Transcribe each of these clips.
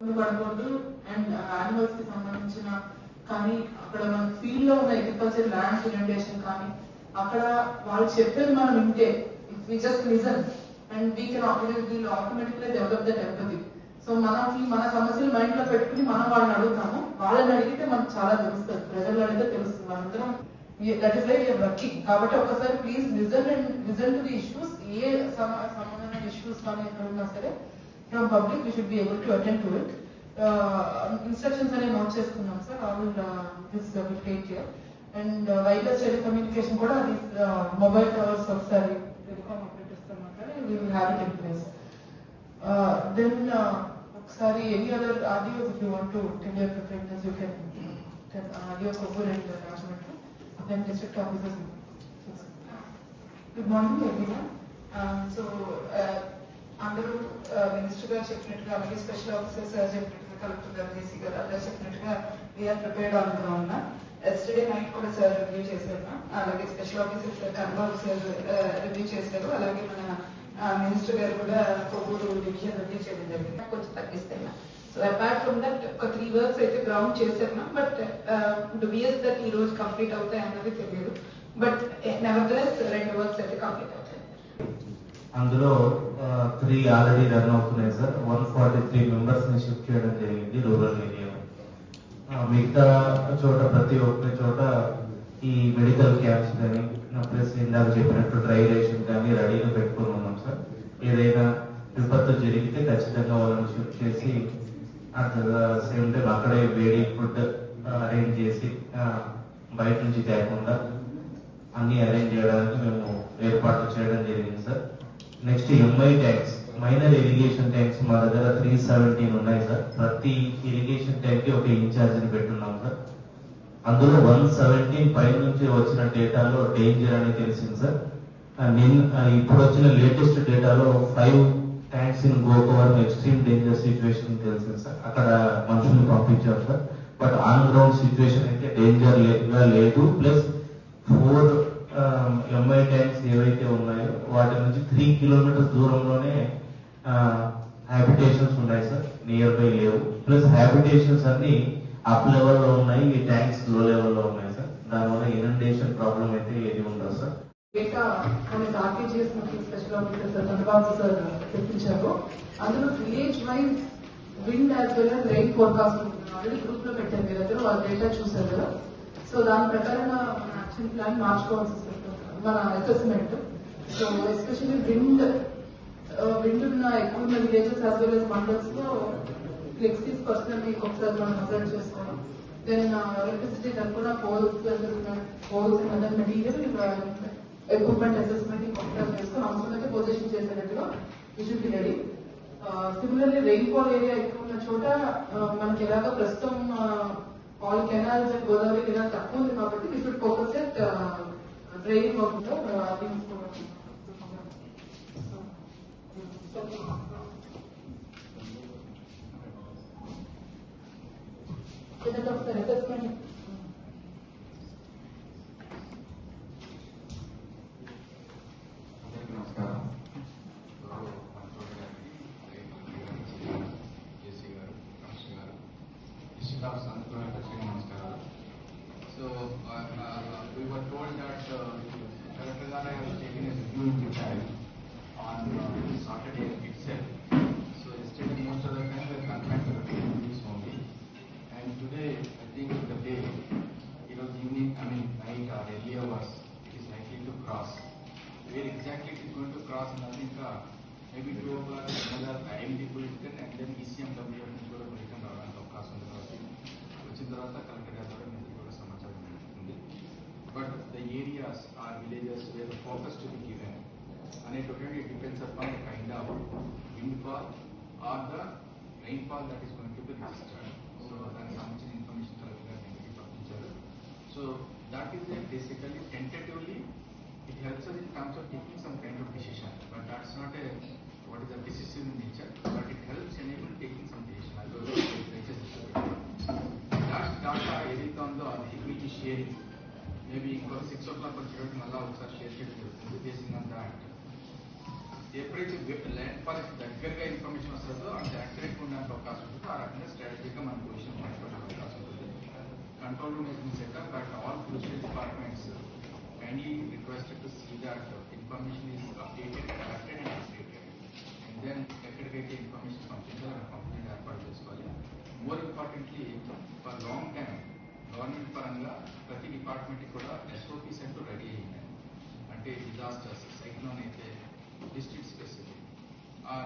పడకూడదు అండ్ యానిమల్స్కి సంబంధించిన కానీ అక్కడ మన ఫీల్డ్లో ఉన్న అగ్రికల్చర్ ల్యాండ్ ఇరిటేషన్ కానీ అక్కడ వాళ్ళు చెప్పేది మనం వింటే if we just listen and we can we'll automatically develop that empathy so మనకి మన సమస్యలు మైండ్లో పెట్టుకుని మనం వాళ్ళని అడుగుతాము. వాళ్ళని అడిగితే మనకు చాలా తెలుస్తుంది. ప్రజలు అడిగితే తెలుస్తుంది. అందరం దట్ ఇస్ లైక్ వర్కింగ్ కాబట్టి ఒకసారి please listen and listen to the issues ఏ సంబంధమైన ఇష్యూస్ కానీ ఎక్కడ ఉన్నా సరే from public we should be able to attend to it instructions అనేవి నోట్ చేసుకున్నాం sir all this will take care and wireless telecommunication కూడా అది మొబైల్ టవర్స్ ఒకసారి టెలికామ్ ఆపరేటర్స్ మాట్లాడి we will have it in place then ఒకసారి any other audio if you want to tell your preferences you can audio కొబ్బరి and Rajahmundry then district officers good morning everyone so అందరూ minister గారు చెప్పినట్టుగా అలాగే special officers చెప్పినట్టుగా collector గారు JC గారు అలా చెప్పినట్టుగా we are prepared on ground yesterday night కూడా సార్ రివ్యూ చేశారు అలాగే స్పెషల్ ఆఫీసర్స్ కన్వాల్ సార్ రివ్యూ చేశారు. అలాగే మన మినిస్టర్ గారు కూడా కొవ్వూరు డివిజన్ రివ్యూ చేయడం జరిగింది. కొంచెం తగ్గిస్తాయి సో అపార్ట్ ఫ్రమ్ దట్ ఒక త్రీ వర్క్స్ అయితే గ్రౌండ్ చేశారు బట్ డుబియస్ దట్ ఈ రోజు కంప్లీట్ అవుతాయి అన్నది తెలియదు. బట్ నెవర్దలెస్ eh, రెండు వర్క్స్ అయితే కంప్లీట్ అవుతాయి. అందులో త్రీ ఆల్రెడీ రన్ అవుతున్నాయి సార్. వన్ ఫార్టీ త్రీ మెంబర్స్ని షిఫ్ట్ చేయడం జరిగింది రూరల్ ఏరియా మిగతా చోట ప్రతి ఒక్క చోట ఈ మెడికల్ క్యాంప్స్ కానీ ప్లస్ ఇందాక చెప్పినట్టు డ్రై రేషన్ కానీ రెడీగా పెట్టుకొని ఉన్నాం సార్. ఏదైనా విపత్తు జరిగితే ఖచ్చితంగా వాళ్ళని షిఫ్ట్ చేసి అట్ సేమ్ టైం అక్కడే వేడి ఫుడ్ అరేంజ్ చేసి బయట నుంచి తేకుండా అన్ని అరేంజ్ చేయడానికి మేము ఏర్పాట్లు చేయడం జరిగింది sir. Next MI tanks minor irrigation tanks మా దగ్గర త్రీ సెవెంటీన్ ఉన్నాయి సార్. ప్రతి ఇరిగేషన్ ట్యాంక్ ఒక ఇన్ఛార్జిని పెట్టున్నాం సార్. అందులో వన్ సెవెంటీన్ పై నుంచి వచ్చిన డేటాలో డేంజర్ అని తెలిసింది సార్. నిన్న ఇప్పుడు వచ్చిన లేటెస్ట్ డేటాలో ఫైవ్ ట్యాంక్స్ ఇన్ గోకోవర్ ఎక్స్ట్రీమ్ డేంజర్ సిచ్యువేషన్ తెలిసింది సార్. అక్కడ మనుషులు పంపించారు sir. But on ground situation అయితే డేంజర్ లేదు. ప్లస్ ఫోర్ ఎంఐ ట్యాంక్స్ ఏవైతే ఉన్నాయో వాటి నుంచి త్రీ కిలోమీటర్స్ దూరంలోనే హ్యాబిటేషన్స్ ఉన్నాయి సార్. నియర్ బై లేవు. ప్లస్ హ్యాబిటేషన్స్ అన్ని అప్ లెవెల్లో ఉన్నాయి. ఈ ట్యాంక్స్లో లెవెల్లో ఉన్నాయి సార్. దానివల్ల ఇనండేషన్ ప్రాబ్లం అయితే ఏది ఉండదు సార్. డేటా మన ఆర్టీజీఎస్ మనకి special officer sir Chandrababu sir తెప్పించారు. అందులో village wise wind as well as rain forecast already గ్రూప్లో పెట్టారు. మీ దగ్గర వాళ్ళ డేటా చూసారు కదా. సో దాని ప్రకారంగా మన యాక్షన్ ప్లాన్ మార్చుకోవాల్సి వస్తుంది. మన assessment so especially wind wind ఉన్న ఎక్కువ ఉన్న విలేజెస్ యాజ్ వెల్ as మండల్స్లో ఫ్లెక్సీస్ పర్సనల్ ఒకసారి మనం అసెంట్ చేసుకోవడం దెన్ ఎలక్ట్రిసిటీ తరఫున poles poles material equipment assessment ఒకసారి చేసుకుని అవసరమైతే position చేసేటట్టుగా visual be ready similarly rainfall area ఎక్కువ ఉన్న చోట మనకి ఎలాగో ప్రస్తుతం all canals and Godavari canal తక్కువ ఉంది కాబట్టి we should focus at draining work ఏదైనా ఒకసారి అసెస్మెంట్ అందరికీ we were told that uh, Collector Gara has taken a review in Japan on uh, Saturday itself. So yesterday most of the time we were confined to the reviews only. And today, I think the day, it was evening, I mean night or early hours, it is likely to cross. Where exactly it is going to cross, nothing, uh, maybe two o'clock, another IMD bulletin and then ECMW నుంచి కూడా bulletin రావడానికి అవకాశం ఉంది కాబట్టి వచ్చిన తర్వాత collector గారి ద్వారా మీకు కూడా సమాచారం ఉంటుంది but the areas are villages where the focus to be given. And it totally depends upon the kind of windfall or the rainfall that is going to be registered. So that is much information So that is basically tentatively it helps us in terms of taking some kind of decision. But that's not a what is a decision nature, but it helps enable taking some decision. That's data, everything on the sharing. Sharing maybe ఇంకొక six o'clock వచ్చేటప్పుడు మళ్ళీ ఒకసారి share చేయడం జరుగుతుంది basing on that ఎప్పుడైతే land policy దగ్గరగా information వస్తుందో అంత యాక్యురేట్ ఉండడానికి అవకాశం ఉంటుందో ఆ రకంగా స్ట్రాటజీగా మన పొజిషన్ మార్చుకోవడానికి అవకాశం ఉంటుంది control room is set up at all crucial departments. Kindly requested to see that information is updated, corrected and updated. And then ఎక్కడికైతే ఇన్ఫర్మేషన్ పంపించాలో ఆ కంపెనీ ఏర్పాటు చేసుకోవాలి more importantly for long time government పరంగా ప్రతి department కూడా SOPs అంటూ ready అయ్యింది అంటే డిజాస్టర్స్ సైక్లోన్ అయితే district specific uh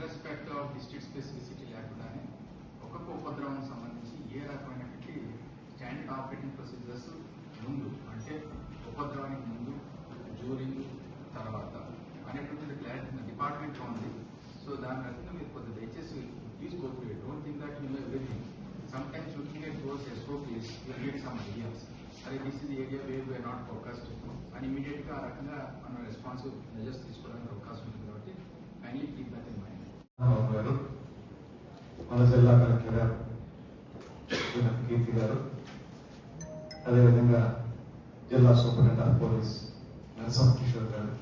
respect of district specificity లేకుండానే ఒక్కొక్క ఉపద్రవం సంబంధించి ఏ రకమైనటువంటి స్టాండర్డ్ ఆపరేటింగ్ ప్రొసీజర్స్ ముందు అంటే ఉపద్రవానికి ముందు జూరింగ్ తర్వాత అనేటువంటి క్లారిటీ డిపార్ట్మెంట్లో ఉంది. సో దాని రకంగా మీరు కొద్దిగా దయచేసి please go through it don't think that you sometimes looking at those SOPs, at get some ideas. Need this is area where where not focused అని ఇమీడియట్గా ఆ రకంగా మనం రెస్పాన్స్ మెజర్స్ తీసుకోవడానికి అవకాశం ఉంటుంది కాబట్టి kindly keep that in mind మన జిల్లా కలెక్టర్ గారు కీర్తి గారు అదేవిధంగా జిల్లా సూపరింటెండెంట్ ఆఫ్ పోలీస్ నరసం కిషోర్ గారు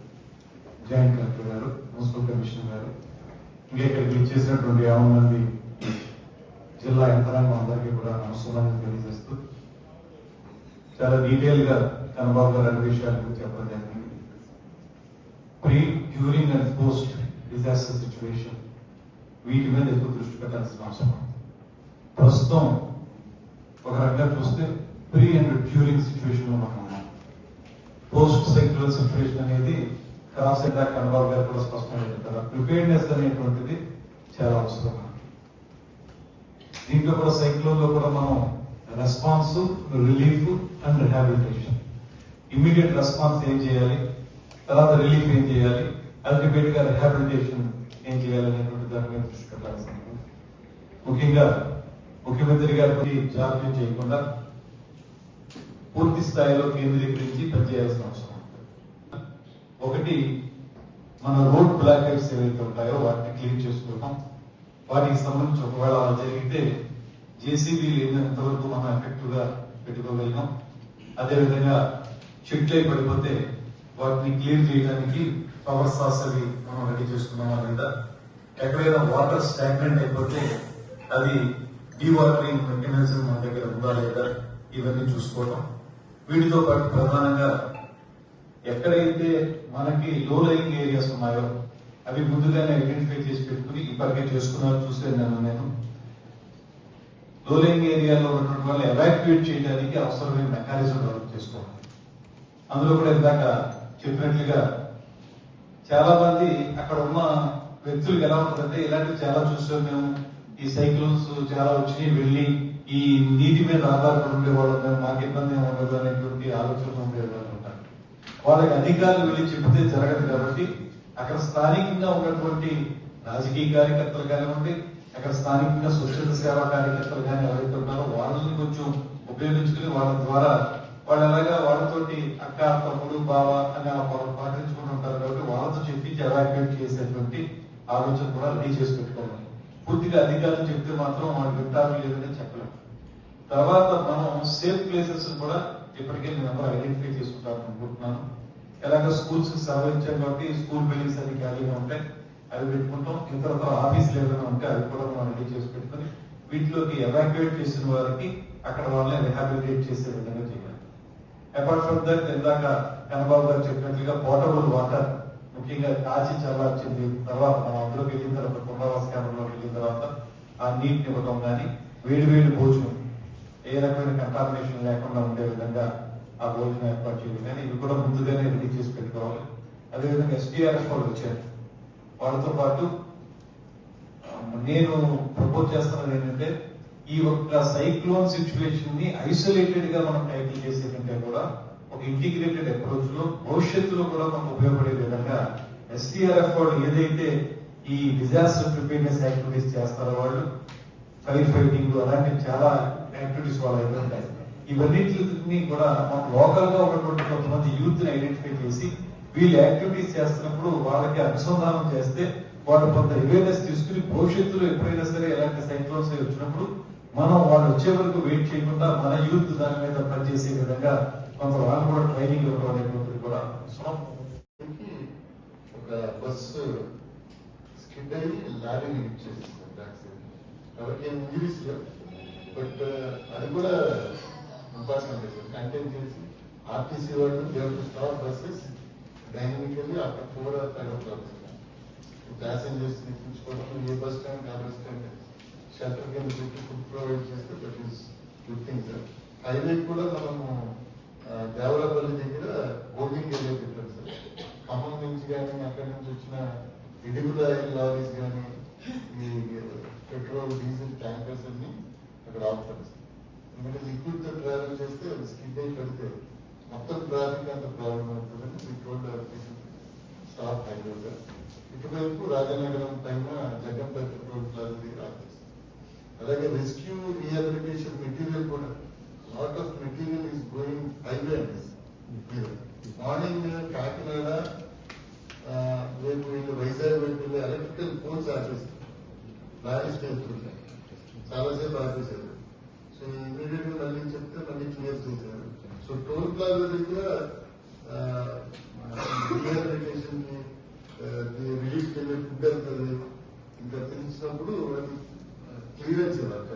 జాయింట్ కలెక్టర్ గారు మున్సిపల్ కమిషనర్ గారు ఇంకా ఇక్కడికి ఇచ్చేసినటువంటి యాభై మంది జిల్లా యంత్రాంగం అందరికీ కూడా నమస్కారాన్ని తెలియజేస్తూ చాలా డీటెయిల్గా కనబాబు గారు అన్ని విషయాల గురించి చెప్పడం జరిగింది. Pre during and post disaster situation వీటి మీద ఎక్కువ దృష్టి పెట్టాల్సిన అవసరం ప్రస్తుతం ఒక రకంగా చూస్తే ప్రీ అండ్ డ్యూరింగ్ సిచ్యువేషన్లో మనం ఉన్నాం. పోస్ట్ సెక్యులర్ సిచ్యువేషన్ అనేది క్రాస్ ఇందాక కనబాబు గారు కూడా స్పష్టంగా చెప్తారు. ప్రిపేర్నెస్ అనేటువంటిది చాలా అవసరం. దీంట్లో కూడా సైక్లోన్లో కూడా మనం response relief and rehabilitation. Immediate response ఏం చేయాలి? తర్వాత రిలీఫ్ ఏం చేయాలి? అల్టిమేట్గా రిహాబిలిటేషన్ ఏం చేయాలి అనేటువంటి దాని మీద దృష్టి పెట్టాల్సి ముఖ్యంగా ముఖ్యమంత్రి గారికి జాప్యం చేయకుండా పూర్తి స్థాయిలో కేంద్రీకరించి పనిచేయాల్సిన అవసరం ఒకటి మన రోడ్ బ్లాకేట్స్ ఏవైతే ఉంటాయో వాటిని క్లీన్ చేసుకుంటాం. వాటికి సంబంధించి ఒకవేళ అలా జరిగితే జేసీబీ లేనంతవరకు మనం ఎఫెక్టివ్గా పెట్టుకోగలిగాం? అదేవిధంగా చెట్లు అయి పడిపోతే వాటిని క్లియర్ చేయడానికి పవర్ సాస్ అవి మనం రెడీ చేసుకున్నామా లేదా? ఎక్కడైనా వాటర్ స్టాగ్నెంట్ అయిపోతే అది డీవాటరింగ్ మెకానిజం మన దగ్గర ఉందా లేదా ఇవన్నీ చూసుకోవడం వీటితో పాటు ప్రధానంగా ఎక్కడైతే మనకి లో లయింగ్ ఏరియాస్ ఉన్నాయో అవి ముందుగానే ఐడెంటిఫై చేసి పెట్టుకుని ఇప్పటికే చేసుకున్నారు చూసేదాను నేను నేను ఏరియాలో ఉన్నటువంటి వాళ్ళు ఎవాక్యుయేట్ చేయడానికి అవసరమైన మెకానిజం డెవలప్ చేసుకోవాలి. అందులో కూడా ఇందాక చెప్పినట్లుగా చాలా మంది అక్కడ ఉన్న వ్యక్తులకు ఎలా ఉంటుందంటే ఇలాంటివి చాలా చూసాం మేము. ఈ సైక్లోన్స్ చాలా వచ్చినాయి వెళ్ళి ఈ నీటి మీద ఆధారపడి ఉండేవాళ్ళు మేము మాకు ఇబ్బంది ఉండదు అనేటువంటి ఆలోచనలు ఉండేవాళ్ళు ఉంటారు. వాళ్ళకి అధికారులు వెళ్ళి చెబితే జరగదు కాబట్టి అక్కడ స్థానికంగా ఉన్నటువంటి రాజకీయ కార్యకర్తలు కానివ్వండి అక్కడ స్థానికంగా స్వచ్ఛంద సేవా కార్యకర్తలు కానీ ఎవరైతే ఉన్నారో వాళ్ళని కొంచెం ఉపయోగించుకుని వాళ్ళ ద్వారా వాళ్ళు ఎలాగా వాళ్ళతోటి అక్క తమ్ముడు బావ అని వాళ్ళు పాటించుకుంటూ ఉంటారు కాబట్టి వాళ్ళతో చెప్పించి ఎవాక్యుయేట్ చేసేటువంటి ఆలోచన కూడా రెడీ చేసి పెట్టుకోవాలి పూర్తిగా అధికారులు చెప్తే మాత్రం వాళ్ళు వింటారు లేదని చెప్పలేము తర్వాత మనం సేఫ్ ప్లేసెస్ కూడా ఇప్పటికే నేను ఐడెంటిఫై చేసుకుంటాను అనుకుంటున్నాను. ఎలాగ స్కూల్స్ సవరించాం కాబట్టి స్కూల్ బిల్డింగ్స్ అన్ని ఖాళీగా ఉంటాయి అవి పెట్టుకుంటాం. ఇతర ఆఫీసులు ఏదైనా ఉంటే అవి కూడా మనం రెడీ చేసి పెట్టుకుని వీటిలోకి ఎవాక్యుయేట్ చేసిన వారికి అక్కడ వాళ్ళని రిహాబిలిటేట్ చేసే విధంగా చేయాలి. అపార్ట్ ఫ్రమ్ దట్ ఇందాక కనబాబు గారు చెప్పినట్లుగా పోర్టబుల్ వాటర్ ముఖ్యంగా కాచి చల్లార్చింది తర్వాత మనం అందులోకి వెళ్ళిన తర్వాత పునరావాస కేంద్రంలోకి వెళ్ళిన తర్వాత ఆ నీటిని ఇవ్వడం కానీ వేడి వేడి భోజనం ఏ రకమైన కంటామినేషన్ లేకుండా ఉండే విధంగా ఆ భోజనం ఏర్పాటు చేయడం కానీ ఇవి కూడా ముందుగానే రెడీ చేసి పెట్టుకోవాలి. అదేవిధంగా ఎస్డిఆర్ఎఫ్ వాళ్ళు వచ్చారు. వాళ్ళతో పాటు నేను ప్రపోజ్ చేస్తున్నది ఏంటంటే ఈ ఒక్క సైక్లోన్ సిచ్యువేషన్ని ఐసోలేటెడ్గా మనం టైటిల్ చేసే కంటే కూడా ఒక ఇంటిగ్రేటెడ్ అప్రోచ్లో భవిష్యత్తులో కూడా మనకు ఉపయోగపడే విధంగా ఎస్డిఆర్ఎఫ్ వాళ్ళు ఏదైతే ఈ డిజాస్టర్ ప్రిపేర్నెస్ యాక్టివిటీస్ చేస్తారో వాళ్ళు ఫైర్ ఫైటింగ్ అలాంటి చాలా యాక్టివిటీస్ వాళ్ళు అయితే ఉంటాయి. ఇవన్నిటిని కూడా మనం లోకల్గా ఉన్నటువంటి కొంతమంది యూత్ని ఐడెంటిఫై చేసి వీళ్ళు యాక్టివిటీస్ చేస్తున్నప్పుడు వాళ్ళకి అనుసంధానం చేస్తే వాళ్ళు కొంత అవేర్నెస్ తీసుకుని భవిష్యత్తులో ఎప్పుడైనా సరే ఎలాంటి సైక్లోన్స్ వచ్చినప్పుడు మనం వాళ్ళు వచ్చే వరకు వెయిట్ చేయకుండా మన యూత్ దాని మీద పనిచేసే విధంగా కొంత వాళ్ళు కూడా ట్రైనింగ్ ఇవ్వడం అనేటువంటిది కూడా ఒక బస్సు స్కిడ్ అయ్యి లారీని హిట్ బట్ అది కూడా ఇంపార్టెంట్ సార్ చేసి ఆర్టీసీ వాళ్ళు Dev stop buses dynamically after four or five o'clock ప్యాసింజర్స్ని ఏ బస్ స్టాండ్ ఆ బస్ స్టాండ్. షట్టర్ కింద పెట్టి ఫుడ్ ప్రొవైడ్ చేస్తే that is good thing sir highway కూడా మనము దేవరాపల్లి దగ్గర బోర్డింగ్ ఏరియా పెట్టాం సార్. ఖమ్మం నుంచి కానీ అక్కడి నుంచి వచ్చిన ఇడిగుల లారీస్ కానీ పెట్రోల్ డీజిల్ ట్యాంకర్స్ అన్ని అక్కడ ఆపుతారు సార్. ఎందుకంటే లిక్విడ్ తో ట్రావెల్ చేస్తే అది స్కిడ్ అయి పడితే మొత్తం ట్రాఫిక్ అంత ప్రాబ్లం అవుతుందని పెట్రోల్ స్టాప్ హైవే సార్ ఇటువైపు రాజనగరం పైన జగంపేట పెట్రోల్ ప్లాజా దగ్గర ఆపేస్తారు అలాగే రెస్క్యూ రీహాబిలిటేషన్ మెటీరియల్ కూడా lot of material is going highway అండి మీరు మార్నింగ్ కాకినాడ ఆ, రేపు వీళ్ళు వైజాగ్ వైపు వెళ్ళి ఎలక్ట్రికల్ పోల్స్ ఆపేస్తారు లారీస్ వెళ్తుంటాయి చాలాసేపు ఆపేశారు సో ఇమీడియట్గా మళ్ళీ చెప్తే మళ్ళీ క్లియర్ చేశారు సో టోల్ ప్లాజా దగ్గర రీహాబిలిటేషన్ రిలీఫ్ ఫుడ్ వెళ్తుంది ఇంకా పిలిచినప్పుడు క్లియరెన్స్ ఇవ్వాలి